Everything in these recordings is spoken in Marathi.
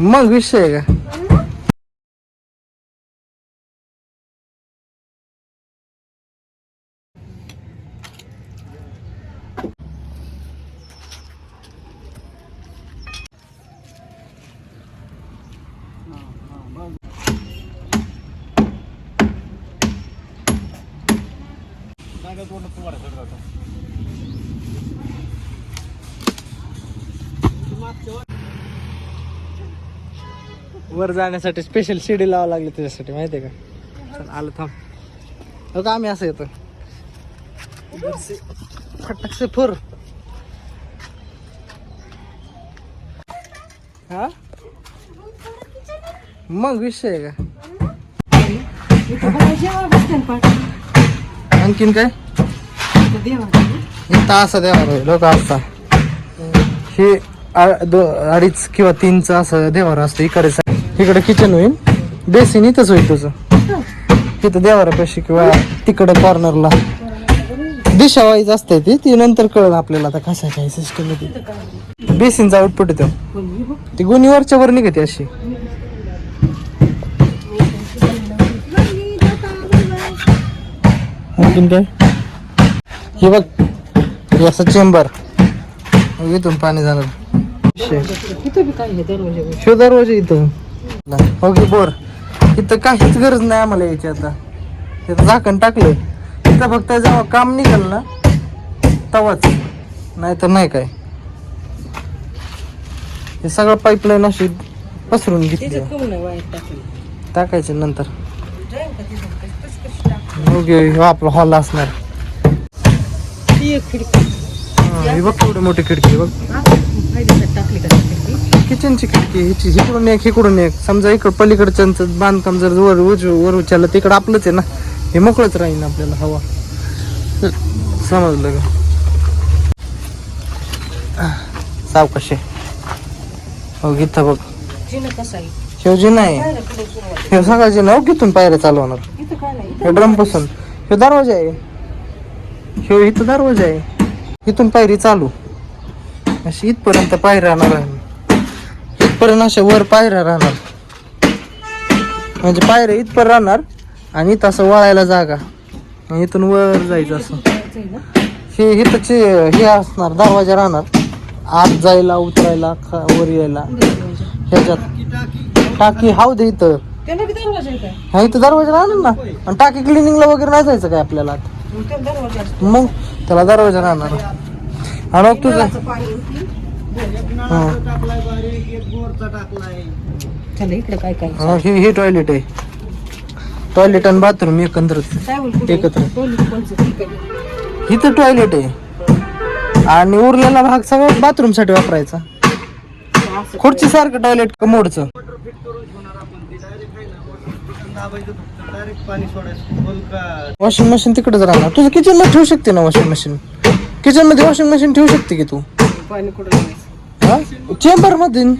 मग विषय आहे का? वर जाण्यासाठी स्पेशल शिडी लावा लागली त्याच्यासाठी माहिती आहे का? चल आलं थांब. हो का आम्ही असं येतो फटक से हा? मग विषय आहे का? आणखीन काय? इथं असं देवार लोक असता हे दो- अडीच किंवा तीनचा असं देवार असतं इकडे इकडे किचन होईल बेसिन इथंच होईल तुझं. तिथं देवारापाशी किंवा तिकडे कॉर्नरला दिशा वाईज असते ती. ती नंतर कळलं आपल्याला आता आहे काय सिस्टम आहे बेसिनचा आउटपुट येतो. ती गुणीवरच्या वर निघते अशी. आणखीन काय? हे बघ हे असं चेंबर इथून पाणी जाणार. शो दरवाजा इथं. हो की बोर. इथं काहीच गरज नाही आम्हाला यायची आता. इथं झाकण टाकलं इथं फक्त जेव्हा काम निघाल ना तवाच. नाही तर नाही काय. हे सगळं पाईपलाईन अशी पसरून घेतली. टाकायचे नंतर. ओके हो आपला हॉल असणार. हा, हे बघ केवढी मोठी खिडकी बघ. किचनची खिडकी ह्याची इकडून एक इकडून एक. समजा इकडं पलीकडच्यांचं बांधकाम जर वर उज वर उचललं तिकडं आपलंच आहे ना. हे मोकळंच राहील आपल्याला हवा. समजलं का? सावकाशे हो गीता बघ. शेवजी नाही हे सकाळची नाव घेतून पायऱ्या चालवणार. हे ड्रमपासून. हे दरवाजा आहे. ह्यो इथं दरवाजा आहे. इथून पायरी चालू. अशी इथपर्यंत पायऱ्या राहणार आहे इथपर्यंत अशा वर पायऱ्या राहणार. म्हणजे पायऱ्या इथपर्यंत राहणार आणि इथं असं वळायला जागा. आणि इथून वर जायचं असं. हे इथंचे हे असणार दरवाजा राहणार. आत जायला उतरायला वर यायला. ह्याच्यात. टाकी हाव दे इथं. हा इथं दरवाजा राहणार ना. आणि टाकी क्लिनिंगला वगैरे नाही जायचं काय आपल्याला मग त्याला दरवाजा राहणार. आणि हा. इकडे काय काय? हा, हे हे टॉयलेट आहे. टॉयलेट आणि बाथरूम एकंदरीत एकत्र. इथं टॉयलेट आहे. आणि उरलेला भाग सगळं बाथरूमसाठी वापरायचा. खुर्ची सारखं टॉयलेट कमोडचं वॉशिंग मशीन तिकडेच राहणार तुझं किचनमध्ये ठेवू शकते ना वॉशिंग मशीन किचनमध्ये वॉशिंग मशीन ठेवू शकते की तू? पाणी कुठं चेंबरमध्ये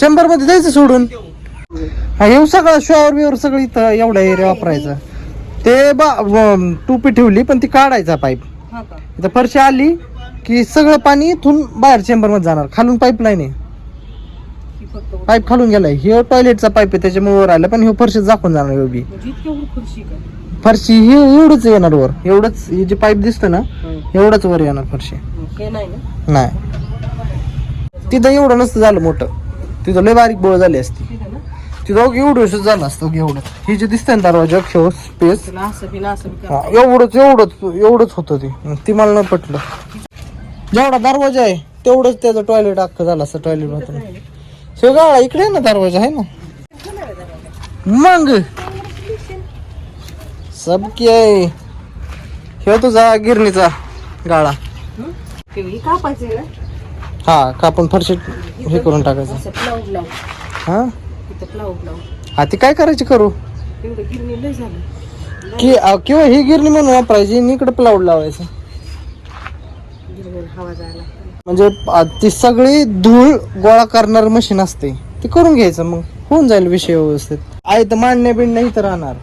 चेंबरमध्ये द्यायचं सोडून. हा येऊ सगळं शॉवर बिवर सगळं इथं एवढा एरिया वापरायचा. ते बा व- टोपी ठेवली पण ती काढायचा पाईप. हा का? इथं फरशी आली की सगळं पाणी इथून बाहेर चेंबरमध्ये जाणार. खालून आहे. ही फक्त पाईप खालून गेलाय. हे टॉयलेटचा पाईप आहे त्याच्यामुळे वर आलं पण हे फरशी झाकून जाणार हे बी म्हणजे खुर्शी का? फरशी हे एवढंच येणार वर. एवढंच हे जे पाईप दिसतं ना एवढंच वर येणार फरशी. हे नाही ना? नाही. तिथं एवढं नसतं झालं मोठं. तिथं लय बारीक बोळ झाली असती. तिथं ना? तिथं एवढं झालं असतं एवढं. हे जे दिसतंय ना दरवाजा ठेव स्पेस ना हा, एवढंच एवढंच एवढंच होतं ते. मग ती मला नाही पटलं. जेवढा दरवाजा आहे तेवढंच त्याचं टॉयलेट अख्खं झालं असतं टॉयलेट बाथरूम. शेवगाळा इकडे आहे ना दरवाजा आहे ना? मग? सबकी आहे. हे तुझा गिरणीचा गाळा. कापायचं ना? हा कापून फरशी हे करून टाकायचं? असं हा? इथं हा ती काय करायची करू? एवढं गिरणी लय झालं. की अ, किंवा ही गिरणी म्हणून वापरायची आणि इकडे प्लाऊड लावायचं. गिरणीला हवा जायला म्हणजे अ, ती सगळी धूळ गोळा करणार मशीन असते. ते करून घ्यायचं मग होऊन जाईल विषय व्यवस्थित. आहे तर मांडण्या बिंडण्या इथं राहणार.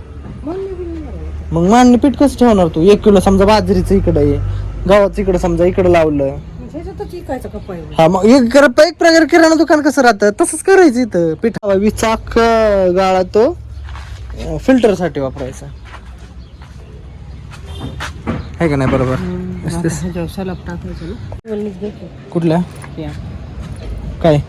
बी नाही. मग मांडणी पीठ कसं ठेवणार तू? एक किलो समजा बाजरीचं इकडं आहे गव्हाचं इकडं समजा इकडं लावलं. इकायचा हा मग एक एक प्रकारे किराणा दुकान कसं राहतं? तसंच करायचं इथं. पिठा वीसचा अख्ख गाळा तो फिल्टरसाठी वापरायचा. आहे का नाही बरोबर? तेच. ह्याच्यावर सलाप टाकायचं ना. वल्लीच घेतो कुठल्या? या. काय?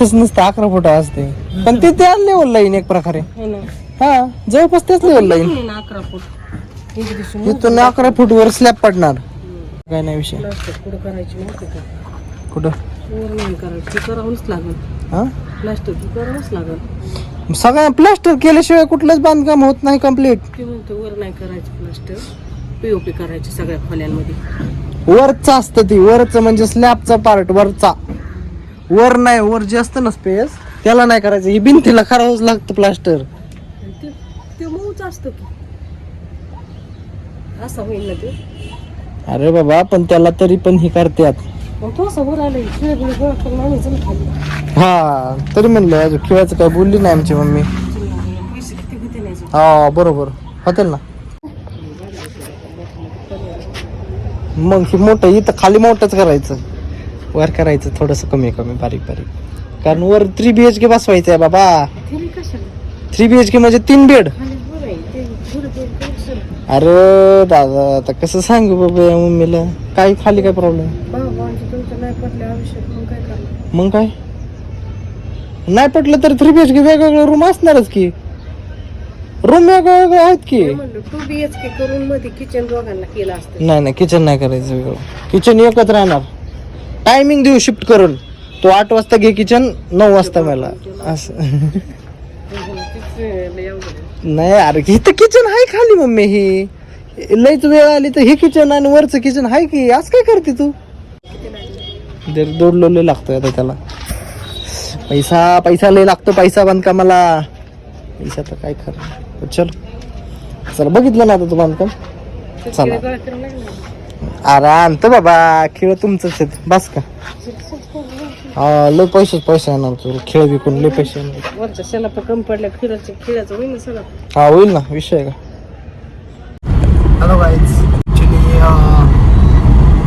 तसं नसतं अकरा फुट असते. पण ते त्या लेवल लाईन एक प्रकारे. है ना. हा जवळपास तेच लेवल लाईन ना अकरा फूट. इथून अकरा फूट वर स्लॅब पडणार. काय नाही विषय. प्लास्टिक कुठं करायची माहिती का? कुठं? वर नाही करायची करावंच लागल. हा? प्लास्टिक ती करावंच लागल. सगळं प्लास्टर केल्याशिवाय कुठलंच बांधकाम होत नाही कंप्लीट ते म्हणते वर नाही करायचं प्लास्टर पीओपी करायची सगळ्या खोल्यांमध्ये. वरचा असतं ती वरचं म्हणजे स्लॅबचा पार्ट वरचा. वर नाही वर जे असतं ना स्पेस त्याला नाही करायचं. ही भिंतीला करावंच लागतं प्लास्टर आणि ते ते मऊच असतं की. असं होईल ना ते? अरे बाबा पण त्याला तरी पण ही करतात तो आलं हा तरी म्हणलं अजून खेळाचं काय बोलली नाही आमची मम्मी. हा बरोबर. होतील ना? मग ही मोठं इथं खाली मोठंच करायचं. वर करायचं थोडस कमी कमी बारीक बारीक. कारण वर थ्री बी एच के बसवायचं आहे बाबा थ्री बी एच के म्हणजे तीन बेड खाली बरं आहे ते थोडं ते करू अरे दादा आता कसं सांगू बाबा या मम्मीला? काय खाली काय प्रॉब्लेम बाबांची तुमचं नाही पडले आयुष्यात मग काय करणार? मग काय? नाही पटलं तर थ्री बी एच के वेगवेगळे रूम असणारच की. रूम वेगवेगळे आहेत की. मी म्हणलं टू बी एच के करून मध्ये किचन दोघांना केलं असतं. नाही नाही किचन नाही करायचं वेगळं. किचन एकच राहणार. टायमिंग देऊ शिफ्ट करून. तो आठ वाजता घे किचन नऊ वाजता मला. असं. नाही अरे इथं किचन आहे खाली मम्मी ही. लईच वेळ आली तर हे किचन आणि वरचं किचन आहे की? आज काय करते तू? जर दोडलो लागतोय आता त्याला. पैसा पैसा लय लागतो पैसा बांधकामाला. पैसा तर काय खरं चल. चल बघितलं ना आता तू बांधकाम? चला. अरे आणतो बाबा. खेळ तुमचं आहेत बस का? हा लय पैसेच पैसे येणार तू खेळ विकून लय पैसे येणार. वरच्या शेला पण कमी पडल्या खिळाचं खिळाचं होईल ना सला हा होईल ना विषय आहे का? हॅलो गाईज ॲक्च्युली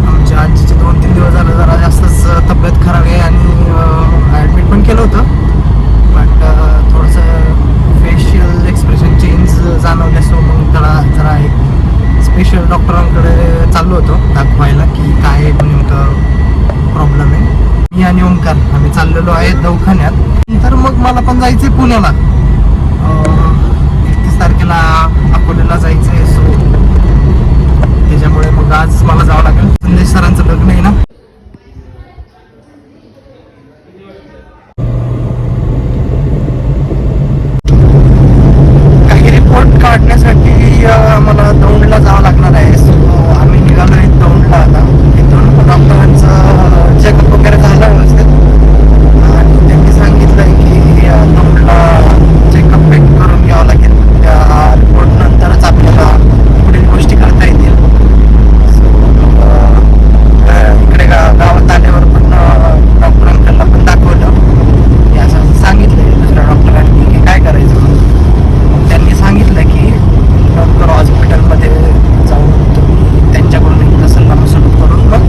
आमच्या आजीचे दोन तीन दिवस झालं जरा जास्तच अं, तब्येत खराब आहे आणि ॲडमिट पण केलं होतं. चाललेलो आहे दवाखान्यात. तर मग मला पण जायचंय पुण्याला. एकतीस तारखेला अकोल्याला जायचंय आहे सो त्याच्यामुळे मग आज मला जावं लागेल संदेश सरांचं लग्न आहे ना काही रिपोर्ट काढण्यासाठी अं, मला दौंडला जावं लागणार आहे सो आम्ही निघालो आहे दौंडला आता इथून डॉक्टरांचं चेकअप वगैरे झालं व्यवस्थित आणि त्यांनी सांगितलंय की अं, दौंडला चेकअप करून घ्यावं लागेल त्या रिपोर्ट नंतरच आपल्याला पुढील गोष्टी करता येतील So, अं, अं, इकडे गा गावात आल्यावर पण डॉक्टर अंकलला पण दाखवलं की असं असं सांगितलंय दुसऱ्या डॉक्टरांनी की काय करायचं म्हणून. मग त्यांनी सांगितलं की डॉक्टर हॉस्पिटलमध्ये जाऊन तुम्ही त्यांच्याकडून एकदा सल्ला मसलत करून मग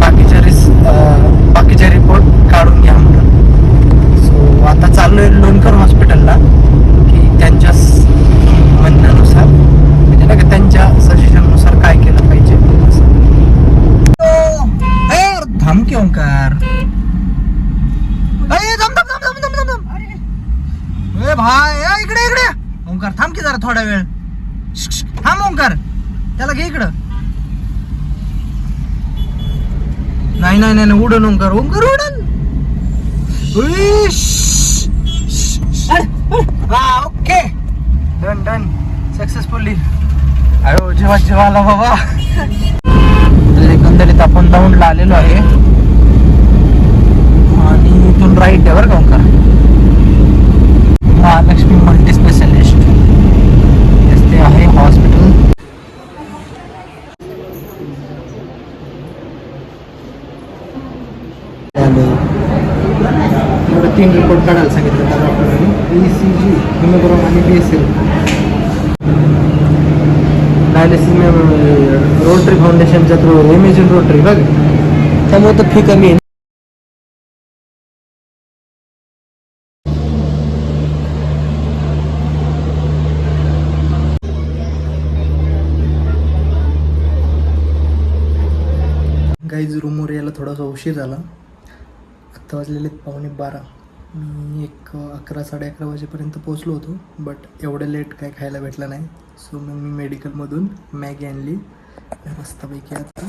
बाकीचे रिस अं, बाकीचे रिपोर्ट काढून घ्या म्हणून सो आता चाललोय लोणकर हॉस्पिटलला की त्यांच्या स- म्हणण्यानुसार म्हणजे नाही का त्यांच्या सजेशननुसार काय केलं पाहिजे असं थांब की ओंकार ए, थांब, थांब, थांब, थांब, थांब, थांब, थांब. ए भाई ए, इकडे इकडे ओंकार थांब की जरा थोडा वेळ श्श, श्श, थांब ओंकार त्याला घे इकडं नाही नाही नाही नाही, उडन ओंकार ओंकार उडन हा ओके. Done done. सक्सेसफुली अरे जेव्हा जेव्हा आला बाबा. एकंदरीत आपण दौंडला आलेलो आहे. आणि इथून राईट आहे बरं का ओंकार? महालक्ष्मी मल्टी स्पेशलिस्ट ते आहे हॉस्पिटल एवढं तीन रिपोर्ट काढायला सांगितलं त्या डॉक्टरांनी ई सी जी हिमोग्राम आणि B S L dialysis Rotary फाउंडेशनच्या थ्रू इमेजिन रोटरी बघ. त्यामुळे तर फी कमी आहे गाईज रूमवर यायला थोडासा उशीर झाला. आत्ता वाजलेले पावणे बारा. मी एक अकरा साडे अकरा वाजेपर्यंत पोचलो होतो बट एवढं लेट काय खायला भेटलं नाही. सो मग मी मेडिकलमधून मॅगी आणली. मस्तपैकी आता